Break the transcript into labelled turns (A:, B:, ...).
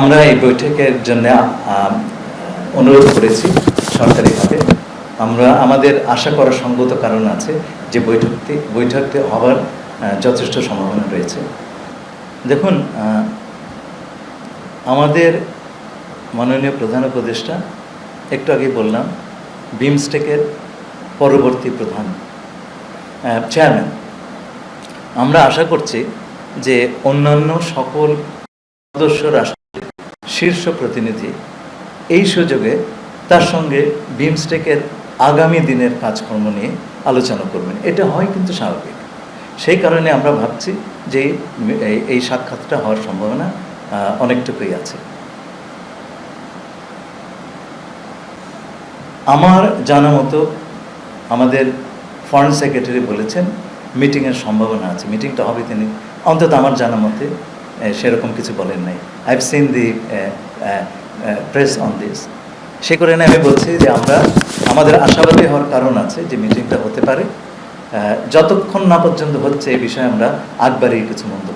A: আমরা এই বৈঠকের জন্য অনুরোধ করেছি সরকারিভাবে। আমরা, আমাদের আশা করার সঙ্গত কারণ আছে যে বৈঠকটি বৈঠকটি হওয়ার যথেষ্ট সম্ভাবনা রয়েছে। দেখুন আমাদের মাননীয় প্রধান উপদেষ্টা, একটু আগে বললাম, বিমস্টেকের পরবর্তী প্রধান চেয়ারম্যান। আমরা আশা করছি যে অন্যান্য সকল সদস্য রাষ্ট্রের শীর্ষ প্রতিনিধি। এই সুযোগে তার সঙ্গে বিমস্টেকের আগামী দিনের কাজকর্ম নিয়ে আলোচনা করবেন। এটা হয় কিন্তু স্বাভাবিক। সেই কারণে আমরা ভাবছি যে এই- সাক্ষাৎটা হওয়ার সম্ভাবনা অনেকটুকুই আছে। আমার জানা মতো আমাদের ফরেন সেক্রেটারি বলেছেন, মিটিংয়ের সম্ভাবনা আছে। মিটিংটা হবে তিনি। অন্তত আমার জানা মতে সেরকম কিছু বলেন নাই। I seen the press on this সে করে কারণে আমি বলছি যে আমরা, আমাদের আশাবাদী হওয়ার কারণ আছে যে মিটিংটা হতে পারে। যতক্ষণ না পর্যন্ত হচ্ছে এই বিষয়ে আমরা আগবাড়িয়ে কিছু মন্তব্য